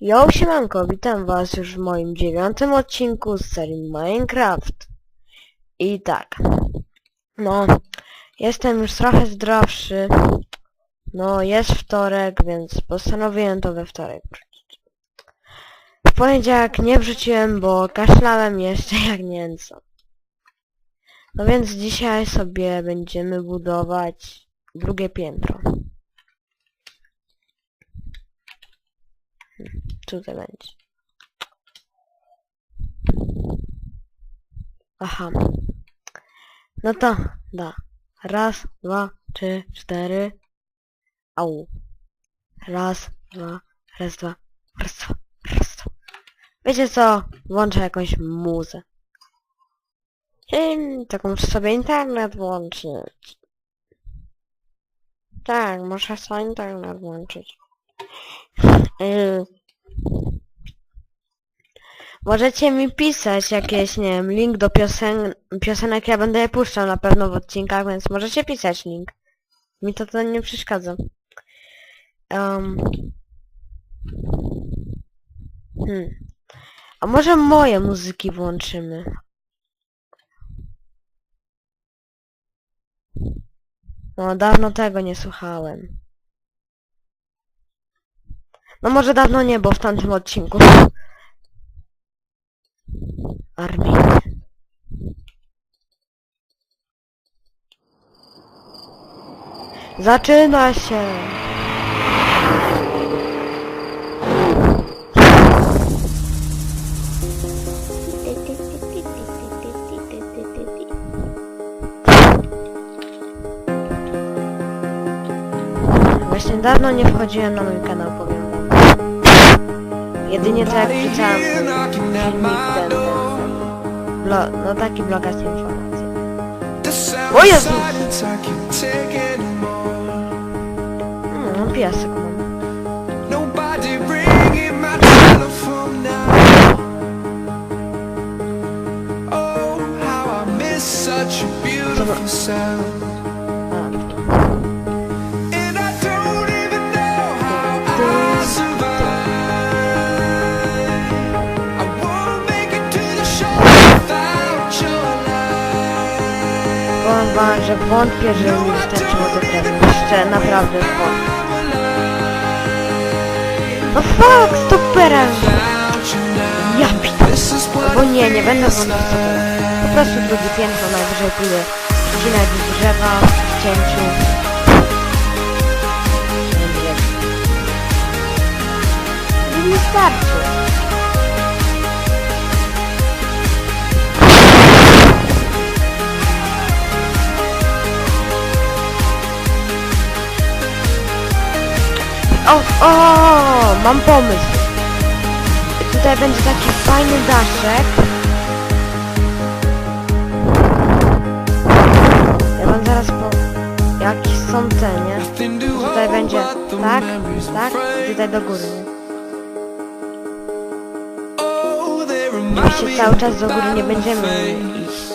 Yo, siemanko, witam was już w moim dziewiątym odcinku z serii Minecraft. I tak, no, jestem już trochę zdrowszy. No, jest wtorek, więc postanowiłem to we wtorek wrzucić. W poniedziałek nie wrzuciłem, bo kaszlałem jeszcze jak mięso. No więc dzisiaj sobie będziemy budować drugie piętro. Tutaj będzie. Aha. No to, da. Raz, dwa, trzy, cztery. Au. Raz, dwa, raz, dwa, raz, dwa, raz, dwa. Wiecie co? Włączę jakąś muzę. I taką muszę sobie internet włączyć. Tak, muszę sobie internet włączyć. Yy. Możecie mi pisać jakieś, nie wiem, link do piosen piosenek, ja będę je puszczał na pewno w odcinkach, więc możecie pisać link. Mi to to nie przeszkadza. Um. Hmm. A może moje muzyki włączymy? No, dawno tego nie słuchałem. No może dawno nie, bo w tamtym odcinku. Armii. Zaczyna się! Właśnie dawno nie wchodziłem na mój kanał, powiem. Jedynie to jak wrzucałem filmik ten, ten, no taki blogast informacji. O Jezu! No piesek mam. Oh, such a beautiful sound. Że wątpię, że mi wystarczyło do. Jeszcze naprawdę wątpię. No fuck, now. Ja Bo nie, nie będę wątpił. Po prostu drugie piętro najwyżej pójdę ścinać drzewa w cięciu. Mi starczy. O, o, mam pomysł. Tutaj będzie taki fajny daszek. Ja wam zaraz po... Jakie są te, nie? Tutaj będzie tak, tak i tutaj do góry, Oczywiście cały czas do góry nie będziemy iść.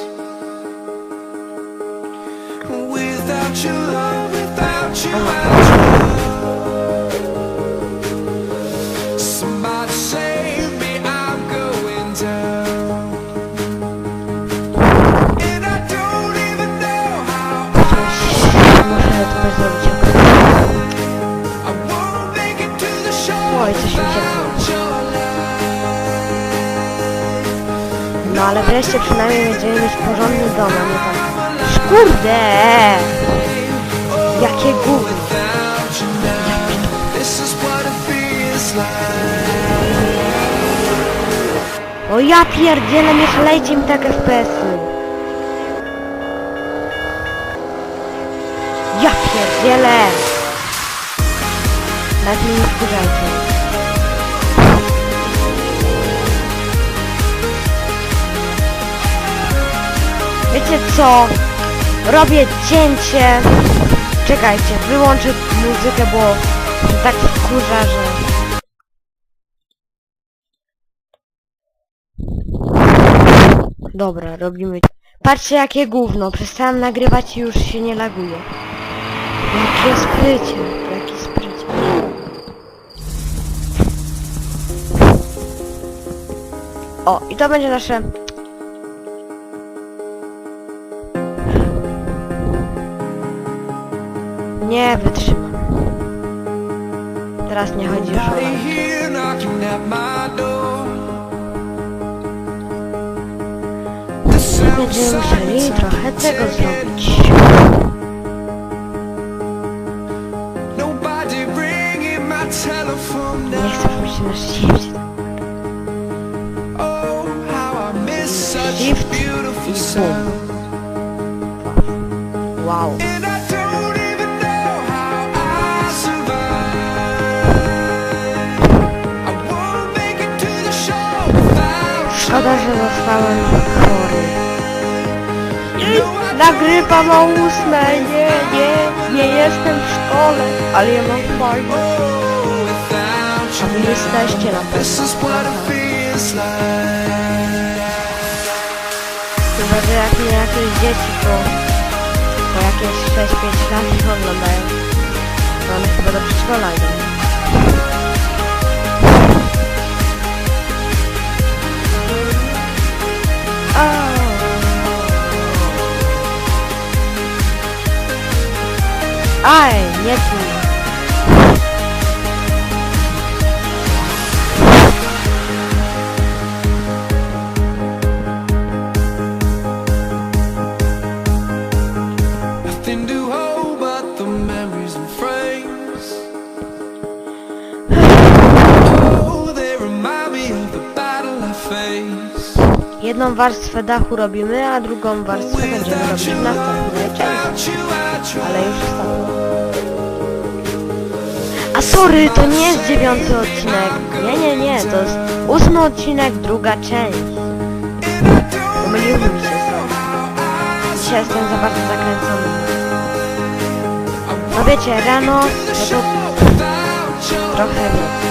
No ale wreszcie przynajmniej będziemy mieć porządny dom, a nie tam... Kurde! Jakie like. O ja pierdzielę, nie szalejcie mi tak FPS-y. Ja pierdzielę! Wiecie co? Robię cięcie. Czekajcie, wyłączę muzykę, bo tak wkurza, że... Dobra, robimy... Patrzcie jakie gówno, przestałem nagrywać i już się nie laguje. Jakie sprycie, jaki sprycie. O, i to będzie nasze... Nie wytrzymam. Teraz nie chodzi już o Będziemy musieli trochę tego zrobić. Nie chcę pójść na shift. Shift i sound. Wow. Szkoda, że zostałem chory. Na grypa ma ósme, nie, nie, nie jestem w szkole, ale ja mam without A wy jesteście na pewno. Chyba, że jak nie jakieś dzieci, to po jakieś 6-5 lat ich oglądają. To one chyba do przedszkola idą. Ай, нет, нет. Jedną warstwę dachu robimy, a drugą warstwę będziemy robić w następnej części. Ale już ostatnio. A sorry, to nie jest dziewiąty odcinek. Nie, nie, nie, to jest ósmy odcinek, druga część. Pomyliłem się tym. Dzisiaj jestem za bardzo zakręcony. No wiecie, rano, no to trochę wiec.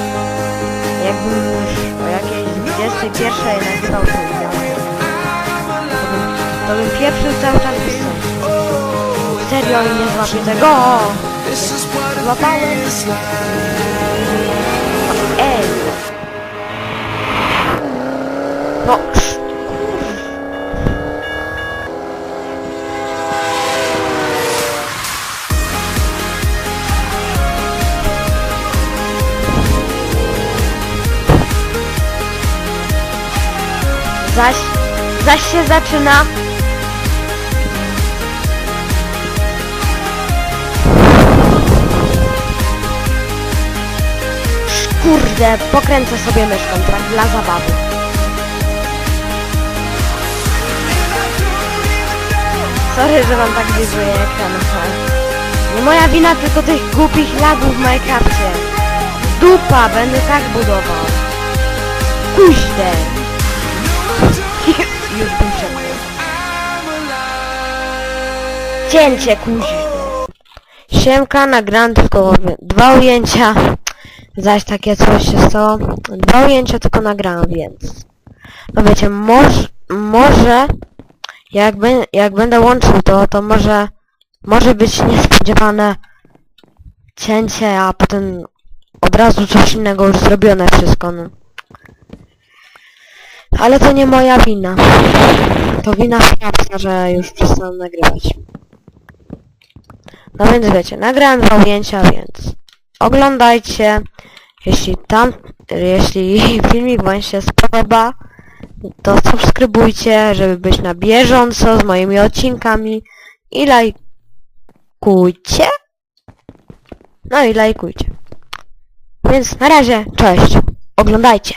Jakbym już o jakiejś 21 nagrywał ten bym, to bym pieprzył cały czas sensu. Serio nie złapię tego. Złapałem. Ej! No, Zaś, zaś się zaczyna. Kurde, pokręcę sobie myszką, tak dla zabawy. Sorry, że wam tak wizuję ekran. Nie moja wina, tylko tych głupich lagów w Minecrafcie. Dupa, będę tak budował. Kuźde. Już bym przepnął. Cięcie, kuźde. Siemka, nagrałem tylko dwa ujęcia. Zaś takie coś się stało. Dwa ujęcia tylko nagrałem, więc... No wiecie, moż, może... Jak, bę- jak będę łączył to, to może... Może być niespodziewane cięcie, a potem od razu coś innego już zrobione wszystko, no. Ale to nie moja wina. To wina Frapsa, że już przestałem nagrywać. No więc wiecie, nagrałem dwa ujęcia, więc oglądajcie. Jeśli tam, jeśli filmik wam się spodoba, to subskrybujcie, żeby być na bieżąco z moimi odcinkami i lajkujcie. No i lajkujcie. Więc na razie, cześć. Oglądajcie.